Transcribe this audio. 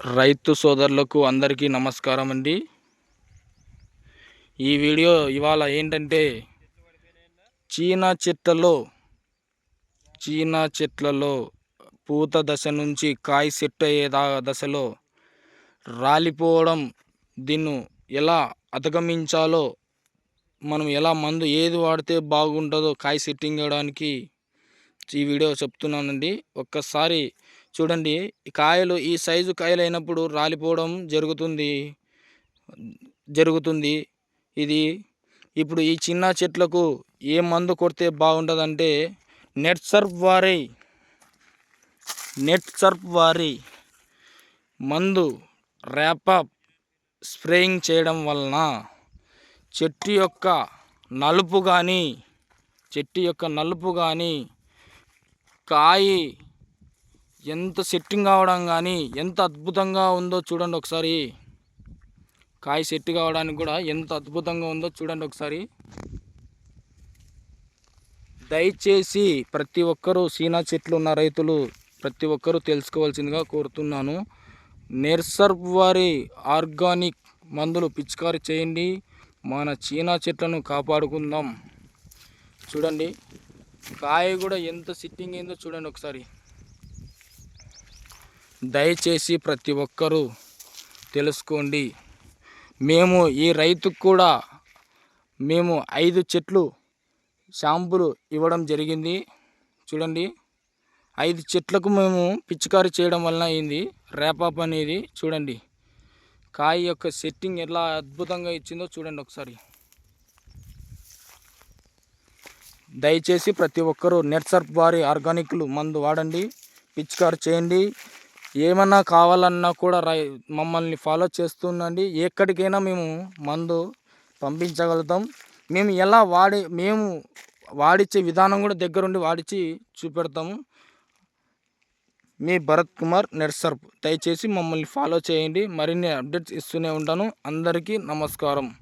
రైతు సోదరులకు అందరికీ నమస్కారం అండి. ఈ వీడియో ఇవాళ ఏంటంటే చీనా చెట్లలో చీనా చెట్లలో పూత దశ నుంచి కాయ సెట్ అయ్యే దశలో రాలిపోవడం దీన్ని ఎలా అధిగమించాలో మనం ఎలా మందు ఏది వాడితే బాగుంటుందో కాయ సెట్టింగ్ అవ్వడానికి ఈ వీడియో చెప్తున్నానండి. ఒక్కసారి చూడండి కాయలు ఈ సైజు కాయలు అయినప్పుడు రాలిపోవడం జరుగుతుంది. జరుగుతుంది. ఇది ఇప్పుడు ఈ చిన్న చెట్లకు ఏ మందు కొడితే బాగుంటుందంటే నెట్ సర్ఫ్ వారి. నెట్ సర్ఫ్ వారి. మందు ర్యాపప్ స్ప్రేయింగ్ చేయడం వలన చెట్టు యొక్క నలుపు కానీ చెట్టు యొక్క నలుపు కానీ కాయి ఎంత సెట్టింగ్ కావడం కానీ ఎంత అద్భుతంగా ఉందో చూడండి ఒకసారి. కాయ సెట్ కావడానికి కూడా ఎంత అద్భుతంగా ఉందో చూడండి ఒకసారి. దయచేసి ప్రతి ఒక్కరూ సీనా చెట్లు ఉన్న రైతులు ప్రతి ఒక్కరూ తెలుసుకోవాల్సిందిగా కోరుతున్నాను. నెర్సర్ వారి ఆర్గానిక్ మందులు పిచికారి చేయండి. మన చీనా చెట్లను కాపాడుకుందాం. చూడండి. కాయ కూడా ఎంత సిట్టింగ్ అయిందో చూడండి ఒకసారి. దయచేసి ప్రతి ఒక్కరూ తెలుసుకోండి. మేము ఈ రైతుకు కూడా మేము ఐదు చెట్లు షాంపులు ఇవ్వడం జరిగింది. చూడండి. ఐదు చెట్లకు మేము పిచికారి చేయడం వలన అయింది. రేపాప్ అనేది చూడండి. కాయ యొక్క సెట్టింగ్ ఎలా అద్భుతంగా ఇచ్చిందో చూడండి ఒకసారి. దయచేసి ప్రతి ఒక్కరూ నెట్సర్ప్ వారి ఆర్గానిక్లు మందు వాడండి. పిచికారు చేయండి. ఏమన్నా కావాలన్నా కూడా రై మమ్మల్ని ఫాలో చేస్తుండండి. ఎక్కడికైనా మేము మందు పంపించగలుగుతాం. మేము ఎలా వాడి మేము వాడిచ్చే విధానం కూడా దగ్గరుండి వాడిచ్చి చూపెడతాము. మీ భరత్ కుమార్ నెర్సర్ప్ దయచేసి మమ్మల్ని ఫాలో చేయండి. మరిన్ని అప్డేట్స్ ఇస్తూనే ఉంటాను. అందరికీ నమస్కారం.